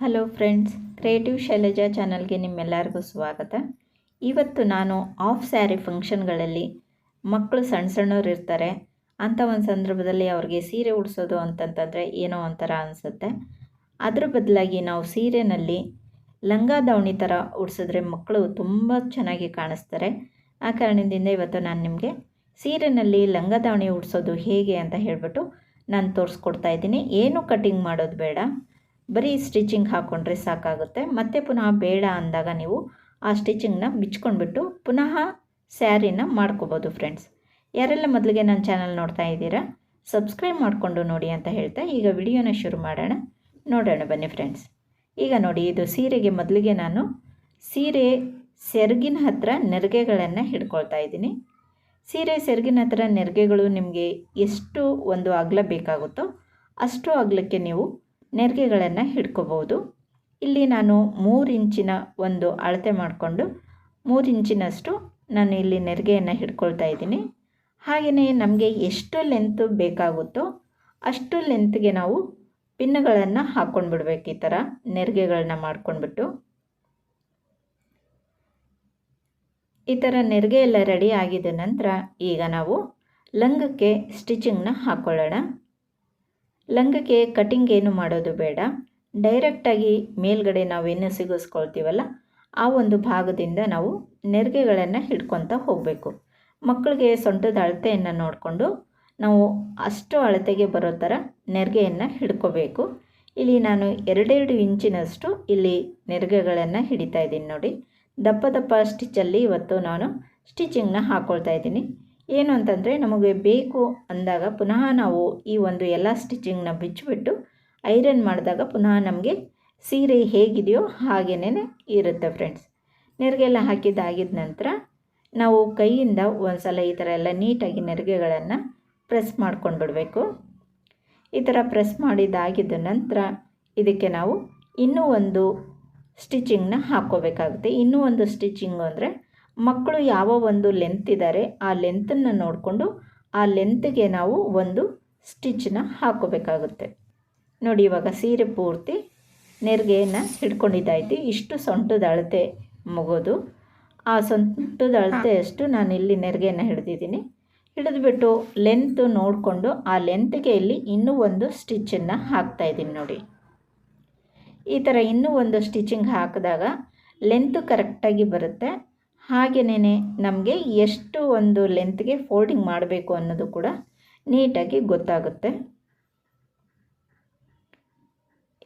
Hello friends, creative Shailaja ಚಾನಲ್ಗೆ ನಿಮ್ಮೆಲ್ಲರಿಗೂ ಸ್ವಾಗತ. ಇವತ್ತು ನಾನು ಆಫ್ ಸ್ಯಾರಿ ಫಂಕ್ಷನ್ಗಳಲ್ಲಿ ಮಕ್ಕಳು ಸಣ್ಣ ಸಣ್ಣವ್ರು ಇರ್ತಾರೆ ಅಂಥ ಒಂದು ಸಂದರ್ಭದಲ್ಲಿ ಅವ್ರಿಗೆ ಸೀರೆ ಉಡಿಸೋದು ಅಂತಂತಂದರೆ ಏನೋ ಒಂಥರ ಅನಿಸುತ್ತೆ. ಅದ್ರ ಬದಲಾಗಿ ನಾವು ಸೀರೆನಲ್ಲಿ ಲಂಗ ದಾವಣಿ ಥರ ಉಡಿಸಿದ್ರೆ ಮಕ್ಕಳು ತುಂಬ ಚೆನ್ನಾಗಿ ಕಾಣಿಸ್ತಾರೆ. ಆ ಕಾರಣದಿಂದ ಇವತ್ತು ನಾನು ನಿಮಗೆ ಸೀರೆನಲ್ಲಿ ಲಂಗ ದಾವಣಿ ಉಡಿಸೋದು ಹೇಗೆ ಅಂತ ಹೇಳಿಬಿಟ್ಟು ನಾನು ತೋರಿಸ್ಕೊಡ್ತಾ ಇದ್ದೀನಿ. ಏನು ಕಟಿಂಗ್ ಮಾಡೋದು ಬೇಡ. ಬರೀ ಸ್ಟಿಚಿಂಗ್ ಹಾಕ್ಕೊಂಡ್ರೆ ಸಾಕಾಗುತ್ತೆ. ಮತ್ತೆ ಪುನಃ ಬೇಡ ಅಂದಾಗ ನೀವು ಆ ಸ್ಟಿಚಿಂಗ್ನ ಬಿಚ್ಕೊಂಡ್ಬಿಟ್ಟು ಪುನಃ ಸ್ಯಾರಿನ ಮಾಡ್ಕೋಬೋದು ಫ್ರೆಂಡ್ಸ್ ಯಾರೆಲ್ಲ ಮೊದಲಿಗೆ ನನ್ನ ಚಾನಲ್ ನೋಡ್ತಾ ಇದ್ದೀರಾ ಸಬ್ಸ್ಕ್ರೈಬ್ ಮಾಡಿಕೊಂಡು ನೋಡಿ ಅಂತ ಹೇಳ್ತಾ ಈಗ ವಿಡಿಯೋನ ಶುರು ಮಾಡೋಣ. ನೋಡೋಣ ಬನ್ನಿ ಫ್ರೆಂಡ್ಸ್ ಈಗ ನೋಡಿ, ಇದು ಸೀರೆಗೆ ಮೊದಲಿಗೆ ನಾನು ಸೀರೆ ಸೆರಗಿನ ಹತ್ರ ನೆರಿಗೆಗಳನ್ನು ಹಿಡ್ಕೊಳ್ತಾ ಇದ್ದೀನಿ. ಸೀರೆ ಸೆರಗಿನ ಹತ್ರ ನೆರಿಗೆಗಳು ನಿಮಗೆ ಎಷ್ಟು ಒಂದು ಅಗಲ ಬೇಕಾಗುತ್ತೋ ಅಷ್ಟು ಅಗಲಕ್ಕೆ ನೀವು ನೆರಿಗೆಗಳನ್ನು ಹಿಡ್ಕೋಬೋದು ಇಲ್ಲಿ ನಾನು ಮೂರು ಇಂಚಿನ ಒಂದು ಅಳತೆ ಮಾಡಿಕೊಂಡು ಮೂರು ಇಂಚಿನಷ್ಟು ನಾನು ಇಲ್ಲಿ ನೆರಿಗೆಯನ್ನು ಹಿಡ್ಕೊಳ್ತಾ ಇದ್ದೀನಿ. ಹಾಗೆಯೇ ನಮಗೆ ಎಷ್ಟು ಲೆಂತ್ ಬೇಕಾಗುತ್ತೋ ಅಷ್ಟು ಲೆಂತ್ಗೆ ನಾವು ಪಿನ್ನುಗಳನ್ನು ಹಾಕ್ಕೊಂಡ್ಬಿಡ್ಬೇಕು ಈ ಥರ ನೆರಿಗೆಗಳನ್ನ ಮಾಡ್ಕೊಂಡ್ಬಿಟ್ಟು. ಈ ಥರ ನೆರಿಗೆ ಎಲ್ಲ ರೆಡಿ ಆಗಿದ ನಂತರ ಈಗ ನಾವು ಲಂಗಕ್ಕೆ ಸ್ಟಿಚಿಂಗ್ನ ಹಾಕ್ಕೊಳ್ಳೋಣ ಲಂಗಕ್ಕೆ ಕಟಿಂಗ್ ಏನು ಮಾಡೋದು ಬೇಡ. ಡೈರೆಕ್ಟಾಗಿ ಮೇಲ್ಗಡೆ ನಾವೇನು ಸಿಗಿಸ್ಕೊಳ್ತೀವಲ್ಲ, ಆ ಒಂದು ಭಾಗದಿಂದ ನಾವು ನೆರಿಗೆಗಳನ್ನು ಹಿಡ್ಕೊತ ಹೋಗಬೇಕು. ಮಕ್ಕಳಿಗೆ ಸೊಂಟದ ಅಳತೆಯನ್ನು ನೋಡಿಕೊಂಡು ನಾವು ಅಷ್ಟು ಅಳತೆಗೆ ಬರೋ ಥರ ನೆರಿಗೆಯನ್ನು ಹಿಡ್ಕೋಬೇಕು. ಇಲ್ಲಿ ನಾನು ಎರಡೆರಡು ಇಂಚಿನಷ್ಟು ಇಲ್ಲಿ ನೆರಿಗೆಗಳನ್ನು ಹಿಡಿತಾ ಇದ್ದೀನಿ ನೋಡಿ. ದಪ್ಪ ದಪ್ಪ ಸ್ಟಿಚ್ಚಲ್ಲಿ ಇವತ್ತು ನಾನು ಸ್ಟಿಚಿಂಗ್ನ ಹಾಕ್ಕೊಳ್ತಾ ಇದ್ದೀನಿ. ಏನು ಅಂತಂದರೆ ನಮಗೆ ಬೇಕು ಅಂದಾಗ ಪುನಃ ನಾವು ಈ ಒಂದು ಎಲ್ಲ ಸ್ಟಿಚಿಂಗ್ನ ಬಿಚ್ಚಿಬಿಟ್ಟು ಐರನ್ ಮಾಡಿದಾಗ ಪುನಃ ನಮಗೆ ಸೀರೆ ಹೇಗಿದೆಯೋ ಹಾಗೇ ಇರುತ್ತೆ ಫ್ರೆಂಡ್ಸ್ ನೆರಿಗೆಲ್ಲ ಹಾಕಿದ್ದಾಗಿದ ನಂತರ ನಾವು ಕೈಯಿಂದ ಒಂದು ಸಲ ಈ ಥರ ಎಲ್ಲ ನೀಟಾಗಿ ನೆರಿಗೆಗಳನ್ನು ಪ್ರೆಸ್ ಮಾಡ್ಕೊಂಡು ಬಿಡಬೇಕು ಈ ಥರ ಪ್ರೆಸ್ ಮಾಡಿದ್ದಾಗಿದ್ದ ನಂತರ ಇದಕ್ಕೆ ನಾವು ಇನ್ನೂ ಒಂದು ಸ್ಟಿಚಿಂಗ್ನ ಹಾಕ್ಕೋಬೇಕಾಗುತ್ತೆ. ಇನ್ನೂ ಒಂದು ಸ್ಟಿಚಿಂಗು ಅಂದರೆ ಮಕ್ಕಳು ಯಾವ ಒಂದು ಲೆಂತ್ ಇದ್ದಾರೆ ಆ ಲೆಂತನ್ನು ನೋಡಿಕೊಂಡು ಆ ಲೆಂತ್ಗೆ ನಾವು ಒಂದು ಸ್ಟಿಚ್ನ ಹಾಕೋಬೇಕಾಗುತ್ತೆ. ನೋಡಿ ಇವಾಗ ಸೀರೆ ಪೂರ್ತಿ ನೆರಿಗೆಯನ್ನು ಹಿಡ್ಕೊಂಡಿದ್ದಾಯ್ತು. ಇಷ್ಟು ಸೊಂಟದ ಅಳತೆ ಮುಗೋದು ಆ ಸೊಂಟದ ಅಳತೆಯಷ್ಟು ನಾನು ಇಲ್ಲಿ ನೆರಿಗೆಯನ್ನು ಹಿಡಿದಿದ್ದೀನಿ. ಹಿಡಿದ್ಬಿಟ್ಟು ಲೆಂತ್ ನೋಡಿಕೊಂಡು ಆ ಲೆಂತ್ಗೆ ಇಲ್ಲಿ ಇನ್ನೂ ಒಂದು ಸ್ಟಿಚ್ಚನ್ನು ಹಾಕ್ತಾಯಿದ್ದೀನಿ ನೋಡಿ. ಈ ಥರ ಇನ್ನೂ ಒಂದು ಸ್ಟಿಚಿಂಗ್ ಹಾಕಿದಾಗ ಲೆಂತ್ ಕರೆಕ್ಟಾಗಿ ಬರುತ್ತೆ. ಹಾಗೆಯೇ ನಮಗೆ ಎಷ್ಟು ಒಂದು ಲೆಂತ್ಗೆ ಫೋಲ್ಡಿಂಗ್ ಮಾಡಬೇಕು ಅನ್ನೋದು ಕೂಡ ನೀಟಾಗಿ ಗೊತ್ತಾಗುತ್ತೆ.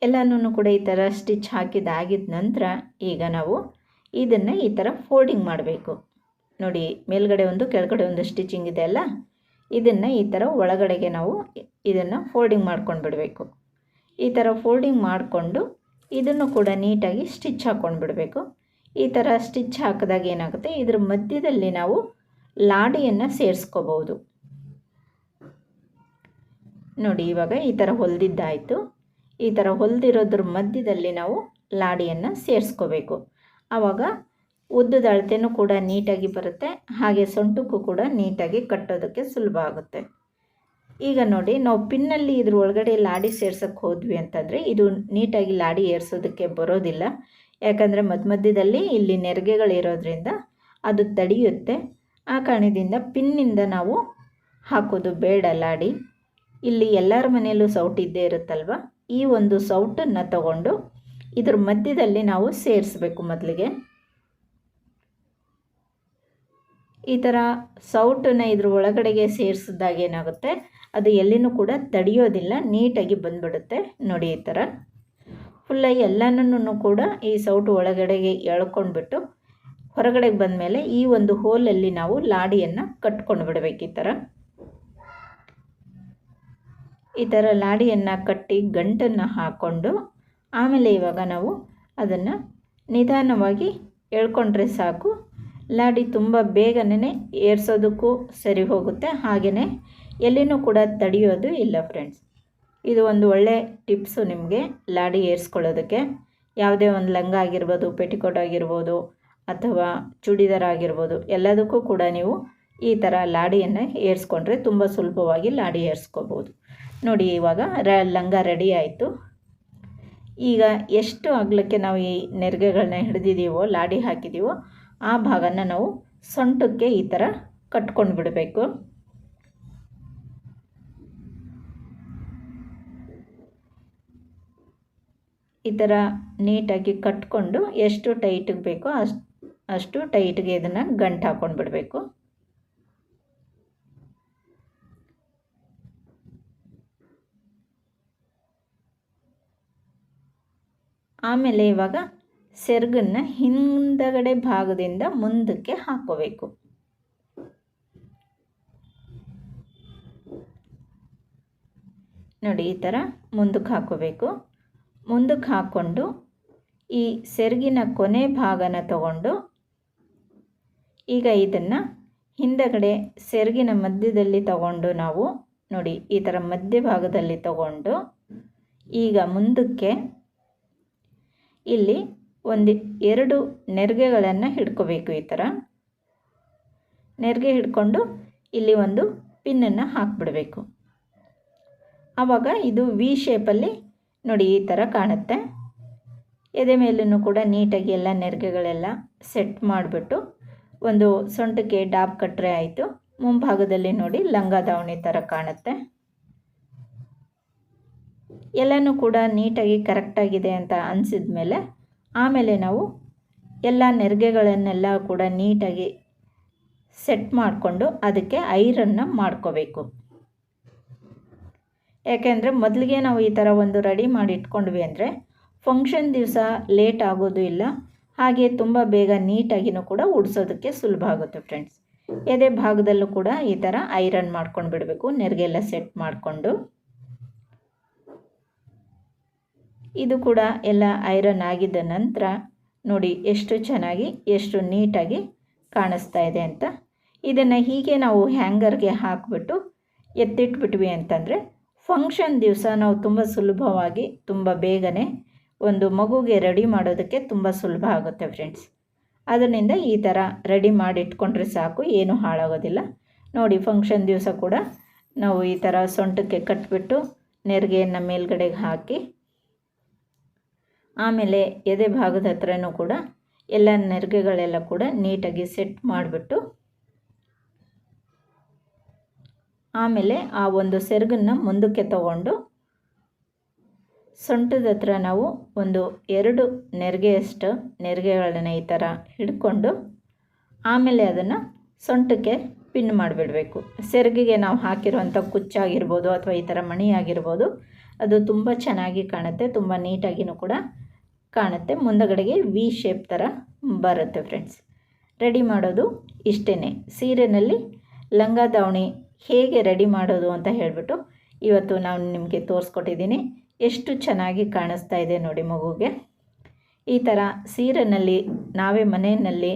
ಎಲ್ಲನೂ ಕೂಡ ಈ ಥರ ಸ್ಟಿಚ್ ಹಾಕಿದಾಗಿದ ನಂತರ ಈಗ ನಾವು ಇದನ್ನು ಈ ಥರ ಫೋಲ್ಡಿಂಗ್ ಮಾಡಬೇಕು. ನೋಡಿ, ಮೇಲ್ಗಡೆ ಒಂದು, ಕೆಳಗಡೆ ಒಂದು ಸ್ಟಿಚಿಂಗ್ ಇದೆ ಅಲ್ಲ? ಇದನ್ನು ಈ ಥರ ಒಳಗಡೆಗೆ ನಾವು ಇದನ್ನು ಫೋಲ್ಡಿಂಗ್ ಮಾಡ್ಕೊಂಡು ಬಿಡಬೇಕು. ಈ ಥರ ಫೋಲ್ಡಿಂಗ್ ಮಾಡಿಕೊಂಡು ಇದನ್ನು ಕೂಡ ನೀಟಾಗಿ ಸ್ಟಿಚ್ ಹಾಕ್ಕೊಂಡು ಬಿಡಬೇಕು. ಈ ಥರ ಸ್ಟಿಚ್ ಹಾಕಿದಾಗ ಏನಾಗುತ್ತೆ? ಇದ್ರ ಮಧ್ಯದಲ್ಲಿ ನಾವು ಲಾಡಿಯನ್ನು ಸೇರಿಸ್ಕೋಬೋದು ನೋಡಿ, ಇವಾಗ ಈ ಥರ ಹೊಲ್ದಿದ್ದಾಯಿತು. ಈ ಥರ ಹೊಲಿದಿರೋದ್ರ ಮಧ್ಯದಲ್ಲಿ ನಾವು ಲಾಡಿಯನ್ನು ಸೇರಿಸ್ಕೋಬೇಕು. ಆವಾಗ ಉದ್ದದ ಅಳತೆನೂ ಕೂಡ ನೀಟಾಗಿ ಬರುತ್ತೆ. ಹಾಗೆ ಸೊಂಟಕ್ಕೂ ಕೂಡ ನೀಟಾಗಿ ಕಟ್ಟೋದಕ್ಕೆ ಸುಲಭ ಆಗುತ್ತೆ. ಈಗ ನೋಡಿ, ನಾವು ಪಿನ್ನಲ್ಲಿ ಇದ್ರ ಒಳಗಡೆ ಲಾಡಿ ಸೇರ್ಸೋಕ್ಕೆ ಹೋದ್ವಿ ಅಂತಂದರೆ, ಇದು ನೀಟಾಗಿ ಲಾಡಿ ಏರ್ಸೋದಕ್ಕೆ ಬರೋದಿಲ್ಲ. ಯಾಕಂದರೆ ಮಧ್ಯ ಮಧ್ಯದಲ್ಲಿ ಇಲ್ಲಿ ನೆರಿಗೆಗಳಿರೋದ್ರಿಂದ ಅದು ತಡೆಯುತ್ತೆ. ಆ ಕಾರಣದಿಂದ ಪಿನ್ನಿಂದ ನಾವು ಹಾಕೋದು ಬೇಡ ಲಾಡಿ. ಇಲ್ಲಿ ಎಲ್ಲರ ಮನೆಯಲ್ಲೂ ಸೌಟ್ ಇದ್ದೇ ಇರುತ್ತಲ್ವ? ಈ ಒಂದು ಸೌಟನ್ನು ತಗೊಂಡು ಇದ್ರ ಮಧ್ಯದಲ್ಲಿ ನಾವು ಸೇರಿಸ್ಬೇಕು ಮೊದಲಿಗೆ. ಈ ಥರ ಸೌಟನ್ನು ಇದ್ರ ಒಳಗಡೆಗೆ ಸೇರಿಸಿದಾಗ ಏನಾಗುತ್ತೆ? ಅದು ಎಲ್ಲಿನೂ ಕೂಡ ತಡೆಯೋದಿಲ್ಲ, ನೀಟಾಗಿ ಬಂದ್ಬಿಡುತ್ತೆ. ನೋಡಿ ಈ ಥರ ಫುಲ್ಲಾಗಿ ಎಲ್ಲನೂ ಕೂಡ ಈ ಸೌಟು ಒಳಗಡೆಗೆ ಎಳ್ಕೊಂಡ್ಬಿಟ್ಟು ಹೊರಗಡೆಗೆ ಬಂದಮೇಲೆ ಈ ಒಂದು ಹೋಲಲ್ಲಿ ನಾವು ಲಾಡಿಯನ್ನು ಕಟ್ಕೊಂಡು ಬಿಡಬೇಕು ಈ ಥರ ಈ ಥರ ಲಾಡಿಯನ್ನು ಕಟ್ಟಿ ಗಂಟನ್ನು ಹಾಕ್ಕೊಂಡು ಆಮೇಲೆ ಇವಾಗ ನಾವು ಅದನ್ನು ನಿಧಾನವಾಗಿ ಎಳ್ಕೊಂಡ್ರೆ ಸಾಕು. ಲಾಡಿ ತುಂಬ ಬೇಗನೇ ಏರ್ಸೋದಕ್ಕೂ ಸರಿ ಹೋಗುತ್ತೆ. ಹಾಗೆಯೇ ಎಲ್ಲಿನೂ ಕೂಡ ತಡೆಯೋದು ಇಲ್ಲ ಫ್ರೆಂಡ್ಸ್ ಇದು ಒಂದು ಒಳ್ಳೆ ಟಿಪ್ಸು ನಿಮಗೆ ಲಾಡಿ ಏರಿಸ್ಕೊಳ್ಳೋದಕ್ಕೆ. ಯಾವುದೇ ಒಂದು ಲಂಗ ಆಗಿರ್ಬೋದು, ಪೆಟಿಕೋಟ್ ಆಗಿರ್ಬೋದು ಅಥವಾ ಚೂಡಿದಾರ ಆಗಿರ್ಬೋದು, ಎಲ್ಲದಕ್ಕೂ ಕೂಡ ನೀವು ಈ ಥರ ಲಾಡಿಯನ್ನು ಏರಿಸ್ಕೊಂಡ್ರೆ ತುಂಬ ಸುಲಭವಾಗಿ ಲಾಡಿ ಏರಿಸ್ಕೋಬೋದು. ನೋಡಿ, ಇವಾಗ ರ, ಲಂಗ ರೆಡಿ ಆಯಿತು. ಈಗ ಎಷ್ಟು ಅಗಲಕ್ಕೆ ನಾವು ಈ ನೆರಿಗೆಗಳನ್ನ ಹಿಡಿದಿದ್ದೀವೋ, ಲಾಡಿ ಹಾಕಿದ್ದೀವೋ, ಆ ಭಾಗನ ನಾವು ಸೊಂಟಕ್ಕೆ ಈ ಥರ ಕಟ್ಕೊಂಡು ಬಿಡಬೇಕು ಈ ಥರ ನೀಟಾಗಿ ಕಟ್ಕೊಂಡು ಎಷ್ಟು ಟೈಟಿಗೆ ಬೇಕೋ ಅಷ್ಟು ಅಷ್ಟು ಟೈಟ್ಗೆ ಇದನ್ನು ಗಂಟು ಹಾಕ್ಕೊಂಡು ಬಿಡಬೇಕು. ಆಮೇಲೆ ಇವಾಗ ಸೆರ್ಗನ್ನ ಹಿಂದಗಡೆ ಭಾಗದಿಂದ ಮುಂದಕ್ಕೆ ಹಾಕೋಬೇಕು ನೋಡಿ ಈ ಥರ ಮುಂದಕ್ಕೆ ಹಾಕೋಬೇಕು ಮುಂದಕ್ಕೆ ಹಾಕ್ಕೊಂಡು ಈ ಸೆರಗಿನ ಕೊನೆ ಭಾಗನ ತಗೊಂಡು ಈಗ ಇದನ್ನು ಹಿಂದಗಡೆ ಸೆರಗಿನ ಮಧ್ಯದಲ್ಲಿ ತಗೊಂಡು ನಾವು ನೋಡಿ ಈ ಥರ ಮಧ್ಯಭಾಗದಲ್ಲಿ ತಗೊಂಡು ಈಗ ಮುಂದಕ್ಕೆ ಇಲ್ಲಿ ಒಂದು ಎರಡು ನೆರಿಗೆಗಳನ್ನು ಹಿಡ್ಕೋಬೇಕು ಈ ಥರ. ನೆರಿಗೆ ಹಿಡ್ಕೊಂಡು ಇಲ್ಲಿ ಒಂದು ಪಿನ್ನನ್ನು ಹಾಕ್ಬಿಡಬೇಕು. ಆವಾಗ ಇದು ವಿ ಶೇಪಲ್ಲಿ ನೋಡಿ ಈ ಥರ ಕಾಣುತ್ತೆ. ಎದೆ ಮೇಲೂ ಕೂಡ ನೀಟಾಗಿ ಎಲ್ಲ ನೆರಿಗೆಗಳೆಲ್ಲ ಸೆಟ್ ಮಾಡಿಬಿಟ್ಟು ಒಂದು ಸೊಂಟಕ್ಕೆ ಡಾಬ್ ಕಟ್ಟರೆ ಆಯಿತು. ಮುಂಭಾಗದಲ್ಲಿ ನೋಡಿ ಲಂಗ ದಾವಣಿ ಥರ ಕಾಣುತ್ತೆ. ಎಲ್ಲನೂ ಕೂಡ ನೀಟಾಗಿ ಕರೆಕ್ಟಾಗಿದೆ ಅಂತ ಅನಿಸಿದ ಮೇಲೆ ಆಮೇಲೆ ನಾವು ಎಲ್ಲ ನೆರಿಗೆಗಳನ್ನೆಲ್ಲ ಕೂಡ ನೀಟಾಗಿ ಸೆಟ್ ಮಾಡಿಕೊಂಡು ಅದಕ್ಕೆ ಐರನ್ನ ಮಾಡ್ಕೋಬೇಕು. ಯಾಕೆಂದರೆ ಮೊದಲಿಗೆ ನಾವು ಈ ಥರ ಒಂದು ರೆಡಿ ಮಾಡಿ ಇಟ್ಕೊಂಡ್ವಿ ಅಂದರೆ ಫಂಕ್ಷನ್ ದಿವಸ ಲೇಟ್ ಆಗೋದು ಇಲ್ಲ. ಹಾಗೆ ತುಂಬ ಬೇಗ ನೀಟಾಗಿನೂ ಕೂಡ ಉಡ್ಸೋದಕ್ಕೆ ಸುಲಭ ಆಗುತ್ತೆ ಫ್ರೆಂಡ್ಸ್ ಎದೆ ಭಾಗದಲ್ಲೂ ಕೂಡ ಈ ಥರ ಐರನ್ ಮಾಡ್ಕೊಂಡು ಬಿಡಬೇಕು, ನೆರಿಗೆಲ್ಲ ಸೆಟ್ ಮಾಡಿಕೊಂಡು. ಇದು ಕೂಡ ಎಲ್ಲ ಐರನ್ ಆಗಿದ್ದ ನಂತರ ನೋಡಿ ಎಷ್ಟು ಚೆನ್ನಾಗಿ, ಎಷ್ಟು ನೀಟಾಗಿ ಕಾಣಿಸ್ತಾ ಇದೆ ಅಂತ. ಇದನ್ನು ಹೀಗೆ ನಾವು ಹ್ಯಾಂಗರ್ಗೆ ಹಾಕಿಬಿಟ್ಟು ಎತ್ತಿಟ್ಬಿಟ್ವಿ ಅಂತಂದರೆ ಫಂಕ್ಷನ್ ದಿವಸ ನಾವು ತುಂಬ ಸುಲಭವಾಗಿ, ತುಂಬ ಬೇಗನೆ ಒಂದು ಮಗುಗೆ ರೆಡಿ ಮಾಡೋದಕ್ಕೆ ತುಂಬ ಸುಲಭ ಆಗುತ್ತೆ ಫ್ರೆಂಡ್ಸ್ ಅದರಿಂದ ಈ ಥರ ರೆಡಿ ಮಾಡಿ ಇಟ್ಕೊಂಡ್ರೆ ಸಾಕು, ಏನೂ ಹಾಳಾಗೋದಿಲ್ಲ. ನೋಡಿ ಫಂಕ್ಷನ್ ದಿವಸ ಕೂಡ ನಾವು ಈ ಥರ ಸೊಂಟಕ್ಕೆ ಕಟ್ಬಿಟ್ಟು ನೆರಿಗೆಯನ್ನು ಮೇಲ್ಗಡೆಗೆ ಹಾಕಿ, ಆಮೇಲೆ ಎದೆ ಭಾಗದ ಹತ್ರನೂ ಕೂಡ ಎಲ್ಲ ನೆರಿಗೆಗಳೆಲ್ಲ ಕೂಡ ನೀಟಾಗಿ ಸೆಟ್ ಮಾಡಿಬಿಟ್ಟು ಆಮೇಲೆ ಆ ಒಂದು ಸೆರಗನ್ನು ಮುಂದಕ್ಕೆ ತಗೊಂಡು ಸೊಂಟದ ಹತ್ರ ನಾವು ಒಂದು ಎರಡು ನೆರಿಗೆಯಷ್ಟು ನೆರಿಗೆಗಳನ್ನ ಈ ಥರ ಹಿಡ್ಕೊಂಡು ಆಮೇಲೆ ಅದನ್ನು ಸೊಂಟಕ್ಕೆ ಪಿನ್ ಮಾಡಿಬಿಡಬೇಕು. ಸೆರಗಿಗೆ ನಾವು ಹಾಕಿರುವಂಥ ಕುಚ್ಚಾಗಿರ್ಬೋದು ಅಥವಾ ಈ ಥರ ಮಣಿ ಆಗಿರ್ಬೋದು ಅದು ತುಂಬ ಚೆನ್ನಾಗಿ ಕಾಣುತ್ತೆ, ತುಂಬ ನೀಟಾಗಿಯೂ ಕೂಡ ಕಾಣುತ್ತೆ. ಮುಂದಗಡೆಗೆ ವಿ ಶೇಪ್ ಥರ ಬರುತ್ತೆ ಫ್ರೆಂಡ್ಸ್ ರೆಡಿ ಮಾಡೋದು ಇಷ್ಟೇ ಸೀರೆನಲ್ಲಿ ಲಂಗ ದಾವಣಿ ಹೇಗೆ ರೆಡಿ ಮಾಡೋದು ಅಂತ ಹೇಳಿಬಿಟ್ಟು ಇವತ್ತು ನಾನು ನಿಮಗೆ ತೋರಿಸ್ಕೊಟ್ಟಿದ್ದೀನಿ. ಎಷ್ಟು ಚೆನ್ನಾಗಿ ಕಾಣಿಸ್ತಾ ಇದೆ ನೋಡಿ ಮಗುಗೆ. ಈ ಥರ ಸೀರೆನಲ್ಲಿ, ನಾವೇ ಮನೆಯಲ್ಲಿ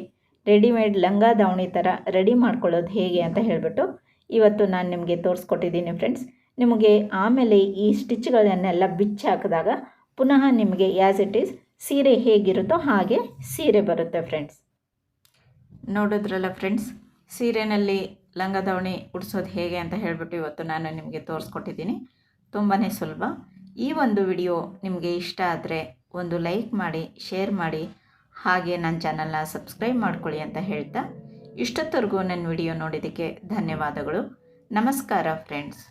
ರೆಡಿಮೇಡ್ ಲಂಗ ದಾವಣಿ ಥರ ರೆಡಿ ಮಾಡ್ಕೊಳ್ಳೋದು ಹೇಗೆ ಅಂತ ಹೇಳಿಬಿಟ್ಟು ಇವತ್ತು ನಾನು ನಿಮಗೆ ತೋರಿಸ್ಕೊಟ್ಟಿದ್ದೀನಿ ಫ್ರೆಂಡ್ಸ್. ನಿಮಗೆ ಆಮೇಲೆ ಈ ಸ್ಟಿಚ್ಗಳನ್ನೆಲ್ಲ ಬಿಚ್ಚಿ ಹಾಕಿದಾಗ ಪುನಃ ನಿಮಗೆ ಆ್ಯಸ್ ಇಟ್ ಈಸ್ ಸೀರೆ ಹೇಗಿರುತ್ತೋ ಹಾಗೆ ಸೀರೆ ಬರುತ್ತೆ ಫ್ರೆಂಡ್ಸ್. ನೋಡಿದ್ರಲ್ಲ ಫ್ರೆಂಡ್ಸ್, ಸೀರೆನಲ್ಲಿ ಲಂಗ ದಾವಣಿ ಉಡಿಸೋದು ಹೇಗೆ ಅಂತ ಹೇಳಿಬಿಟ್ಟು ಇವತ್ತು ನಾನು ನಿಮಗೆ ತೋರಿಸ್ಕೊಟ್ಟಿದ್ದೀನಿ. ತುಂಬಾ ಸುಲಭ. ಈ ಒಂದು ವಿಡಿಯೋ ನಿಮಗೆ ಇಷ್ಟ ಆದರೆ ಒಂದು ಲೈಕ್ ಮಾಡಿ, ಶೇರ್ ಮಾಡಿ, ಹಾಗೆ ನನ್ನ ಚಾನಲ್ನ ಸಬ್ಸ್ಕ್ರೈಬ್ ಮಾಡ್ಕೊಳ್ಳಿ ಅಂತ ಹೇಳ್ತಾ ಇಷ್ಟೊತ್ತವರೆಗೂ ನನ್ನ ವಿಡಿಯೋ ನೋಡಿದ್ದಕ್ಕೆ ಧನ್ಯವಾದಗಳು. ನಮಸ್ಕಾರ, ಫ್ರೆಂಡ್ಸ್.